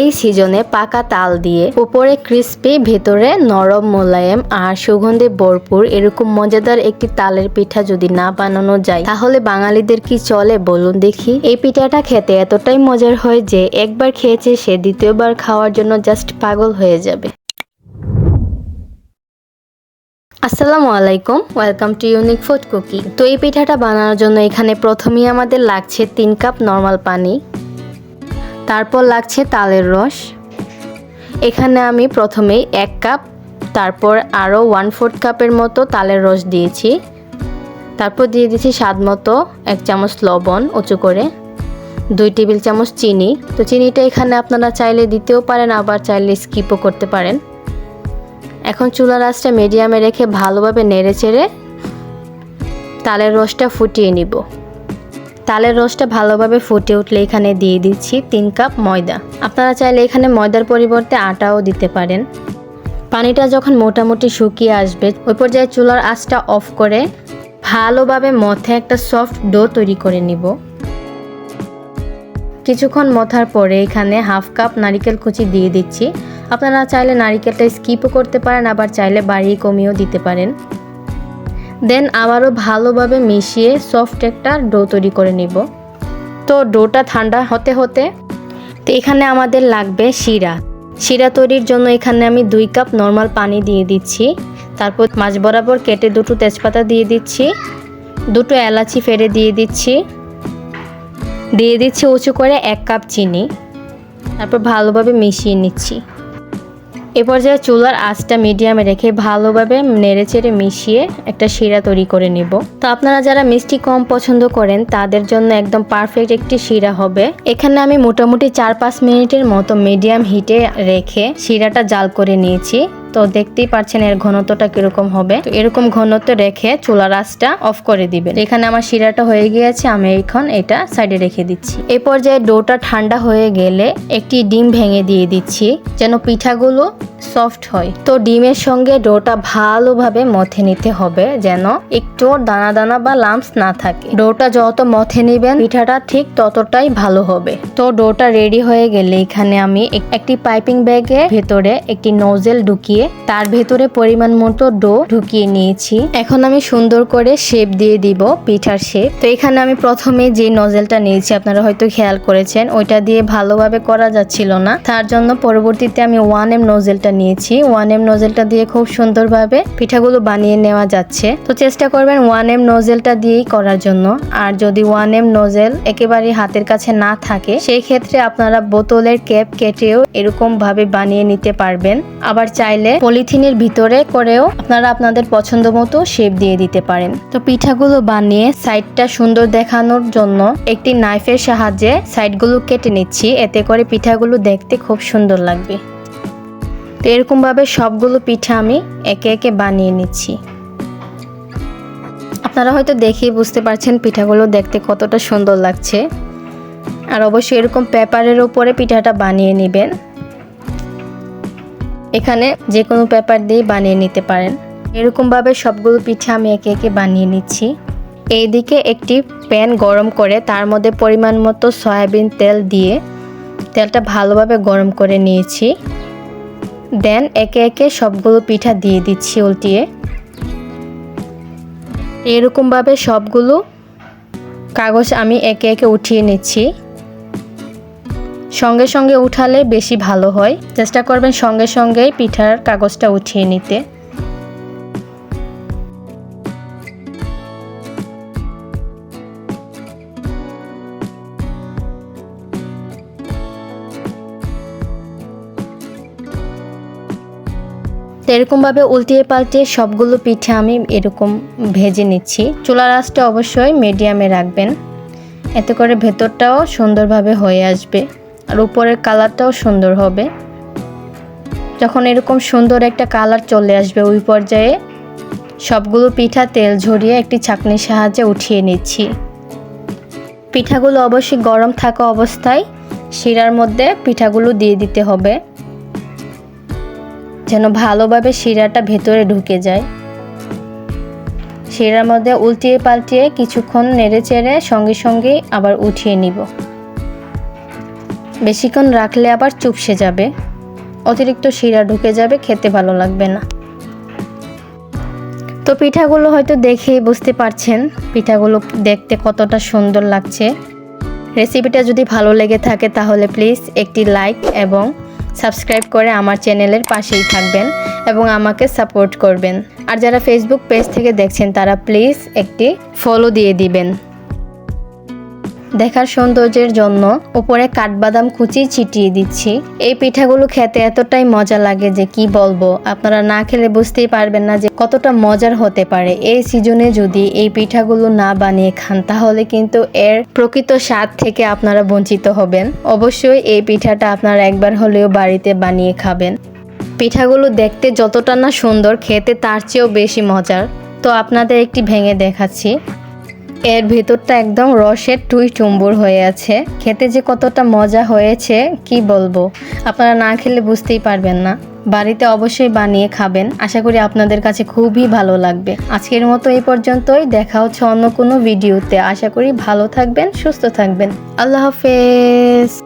এই সিজনে পাকা তাল দিয়ে উপরে ক্রিস্পি, ভেতরে নরম মোলায়েম আর সুগন্ধে ভরপুর, এরকম মজাদার একটি তালের পিঠা যদি না বানানো যায়, তাহলে বাঙালিদের কি চলে বলুন দেখি? এই পিঠাটা খেতে এতটাই মজার হয় যে একবার খেয়েছে সে দ্বিতীয়বার খাওয়ার জন্য জাস্ট পাগল হয়ে যাবে। আসসালামু আলাইকুম, welcome to unique food cooking. তো এই পিঠাটা বানানোর জন্য এখানে প্রথমেই আমাদের লাগছে তিন কাপ নর্মাল পানি তারপর লাগছে তালের রস। এখানে আমি প্রথমেই এক কাপ, তারপর আরও ওয়ান ফোর্থ কাপের মতো তালের রস দিয়েছি। তারপর দিয়ে দিয়েছি স্বাদ মতো এক চামচ লবণ উঁচু করে, দুই টেবিল চামচ চিনি। তো চিনিটা এখানে আপনারা চাইলে দিতেও পারেন, আবার চাইলে স্কিপও করতে পারেন। এখন চুলার আঁচটা মিডিয়ামে রেখে ভালোভাবে নেড়ে চেড়ে তালের রসটা ফুটিয়ে নিব। তালের রসটা ভালোভাবে ফুটে উঠলে এখানে দিয়ে দিচ্ছি তিন কাপ ময়দা। আপনারা চাইলে এখানে ময়দার পরিবর্তে আটাও দিতে পারেন। পানিটা যখন মোটামুটি শুকিয়ে আসবে, ওই পর্যায়ে চুলার আঁচটা অফ করে ভালোভাবে মথে একটা সফট ডো তৈরি করে নিব। কিছুক্ষণ মথার পরে এখানে হাফ কাপ নারিকেল কুচি দিয়ে দিচ্ছি। আপনারা চাইলে নারিকেলটা স্কিপও করতে পারেন, আবার চাইলে বাড়িয়ে কমিয়েও দিতে পারেন। দেন আবারও ভালোভাবে মিশিয়ে সফট একটা ডো তৈরি করে নিব। তো ডোটা ঠান্ডা হতে হতে তো এখানে আমাদের লাগবে শিরা। শিরা তৈরির জন্য এখানে আমি দুই কাপ নর্মাল পানি দিয়ে দিচ্ছি। তারপর মাছ বরাবর কেটে দুটো তেজপাতা দিয়ে দিচ্ছি। দুটো এলাচি ফেড়ে দিয়ে দিচ্ছি। দিয়ে দিচ্ছি উঁচু করে এক কাপ চিনি। তারপর ভালোভাবে মিশিয়ে নিচ্ছি। এ পর্যায়ে চুলার আঁচটা মিডিয়ামে রেখে ভালোভাবে নেড়েচেড়ে মিশিয়ে একটা শিরা তৈরি করে নিব। তো আপনারা যারা মিষ্টি কম পছন্দ করেন, তাদের জন্য একদম পারফেক্ট একটি শিরা হবে। এখানে আমি মোটামুটি চার পাঁচ মিনিটের মতো মিডিয়াম হিটে রেখে শিরাটা জাল করে নিয়েছি। তো দেখতেই পাচ্ছেন এর ঘনত্বটা কীরকম হবে। তো এরকম ঘনত্ব রেখে চুলা আঁচটা অফ করে দিবেন। এখানে আমার শিরাটা হয়ে গিয়েছে, আমি এখন এটা সাইডে রেখে দিচ্ছি। এই পর্যায়ে ডোটা ঠান্ডা হয়ে গেলে একটি ডিম ভেঙে দিয়ে দিচ্ছি, যেন পিঠাগুলো সফট হয়। তো ডিমের সঙ্গে ডোটা ভালোভাবে মথে নিতে হবে, যেন একটু দানা দানা বা লাম্পস না থাকে। ডোটা যত মথে নেবেন, পিঠাটা ঠিক ততটাই ভালো হবে। তো ডোটা রেডি হয়ে গেলে এখানে আমি একটি পাইপিং ব্যাগের ভেতরে একটি নোজেল ঢুকিয়ে তার ভেতরে পরিমাণ মতো ডো ঢুকিয়ে নিয়েছি। এখন আমি সুন্দর করে শেপ দিয়ে দিব পিঠার শেপ। তো এখানে আমি প্রথমে যে নজেলটা নিয়েছি, আপনারা হয়তো খেয়াল করেছেন, ওইটা দিয়ে ভালোভাবে করা যাচ্ছিল না। তার জন্য পরবর্তীতে আমি ওয়ান এম নজেলটা নিয়েছি। ওয়ান এম নজেলটা দিয়ে খুব সুন্দরভাবে পিঠাগুলো বানিয়ে নেওয়া যাচ্ছে। তো চেষ্টা করবেন ওয়ান এম নজেলটা দিয়েই করার জন্য। আর যদি ওয়ান এম নজেল একেবারে হাতের কাছে না থাকে সেই ক্ষেত্রে আপনারা বোতলের ক্যাপ কেটেও এরকম ভাবে বানিয়ে নিতে পারবেন। আবার চাইলে পলিথিনের ভিতরে করেও আপনারা আপনাদের পছন্দ মতো শেপ দিয়ে দিতে পারেন। তো পিঠাগুলো বানিয়ে সাইডটা সুন্দর দেখানোর জন্য একটি নাইফের সাহায্যে সাইডগুলো কেটে নিচ্ছি। এতে করে পিঠাগুলো দেখতে খুব সুন্দর লাগবে। তো এরকমভাবে সবগুলো পিঠা আমি একে একে বানিয়ে নিচ্ছি। আপনারা হয়তো দেখেই বুঝতে পারছেন পিঠাগুলো দেখতে কতটা সুন্দর লাগছে। আর অবশ্যই এরকম পেপারের উপরে পিঠাটা বানিয়ে নেবেন। এখানে যে কোনো পেপার দিয়ে বানিয়ে নিতে পারেন। এরকমভাবে সবগুলো পিঠা আমি একে একে বানিয়ে নিচ্ছি। এইদিকে একটি প্যান গরম করে তার মধ্যে পরিমাণ মতো সয়াবিন তেল দিয়ে তেলটা ভালোভাবে গরম করে নিয়েছি। দেন একে একে সবগুলো পিঠা দিয়ে দিচ্ছি উল্টিয়ে। এরকমভাবে সবগুলো কাগজ আমি একে একে উঠিয়ে নিচ্ছি। সঙ্গে সঙ্গে উঠালে বেশি ভালো হয়। চেষ্টা করবেন সঙ্গে সঙ্গেই পিঠার কাগজটা উঠিয়ে নিতে। এরকমভাবে উল্টিয়ে পাল্টিয়ে সবগুলো পিঠে আমি এরকম ভেজে নিচ্ছি। চুলার আঁচটা অবশ্যই মিডিয়ামে রাখবেন। এতে করে ভেতরটাও সুন্দরভাবে হয়ে আসবে। আর উপরের কালারটাও সুন্দর হবে। যখন এরকম সুন্দর একটা কালার চলে আসবে ওই পর্যায়ে সবগুলো পিঠা তেল ঝরিয়ে একটি ছাঁকনির সাহায্যে উঠিয়ে নিচ্ছি। পিঠাগুলো অবশ্যই গরম থাকা অবস্থায় শিরার মধ্যে পিঠাগুলো দিয়ে দিতে হবে, যেন ভালোভাবে শিরাটা ভেতরে ঢুকে যায়। শিরার মধ্যে উল্টিয়ে পাল্টিয়ে কিছুক্ষণ নেড়ে চেড়ে সঙ্গে সঙ্গেই আবার উঠিয়ে নিব। বেশিক্ষণ রাখলে আবার চুপসে যাবে। অতিরিক্ত শিরা ঢুকে যাবে, খেতে ভালো লাগবে না। তো পিঠাগুলো হয়তো দেখেই বুঝতে পারছেন, পিঠাগুলো দেখতে কতটা সুন্দর লাগছে। রেসিপিটা যদি ভালো লেগে থাকে তাহলে প্লিজ একটি লাইক এবং সাবস্ক্রাইব করে আমার চ্যানেলের পাশেই থাকবেন এবং আমাকে সাপোর্ট করবেন। আর যারা ফেসবুক পেজ থেকে দেখছেন তারা প্লিজ একটি ফলো দিয়ে দিবেন। দেখার সৌন্দর্যের জন্য উপরে কাঠবাদাম কুচি ছিটিয়ে দিচ্ছি। এই পিঠাগুলো খেতে এতটাই মজা লাগে যে কি বলব, আপনারা না খেলে বুঝতেই পারবেন না যে কতটা মজার হতে পারে। এই সিজনে যদি এই পিঠাগুলো না বানিয়ে খান, তাহলে কিন্তু এর প্রকৃত স্বাদ থেকে আপনারা বঞ্চিত হবেন। অবশ্যই এই পিঠাটা আপনারা একবার হলেও বাড়িতে বানিয়ে খাবেন। পিঠাগুলো দেখতে যতটা না সুন্দর, খেতে তার চেয়েও বেশি মজার। তো আপনাদের একটি ভেঙে দেখাচ্ছি। এর ভেতরটা একদম রসের টুই চুম্বুর হয়ে আছে। খেতে যে কতটা মজা হয়েছে, কি বলব? আপনারা না খেলে বুঝতেই পারবেন না। বাড়িতে অবশ্যই বানিয়ে খাবেন। আশা করি আপনাদের কাছে খুবই ভালো লাগবে। আজকের মতো এই পর্যন্তই। দেখা হচ্ছে অন্য কোনো ভিডিওতে। আশা করি ভালো থাকবেন, সুস্থ থাকবেন। আল্লাহ হাফেজ।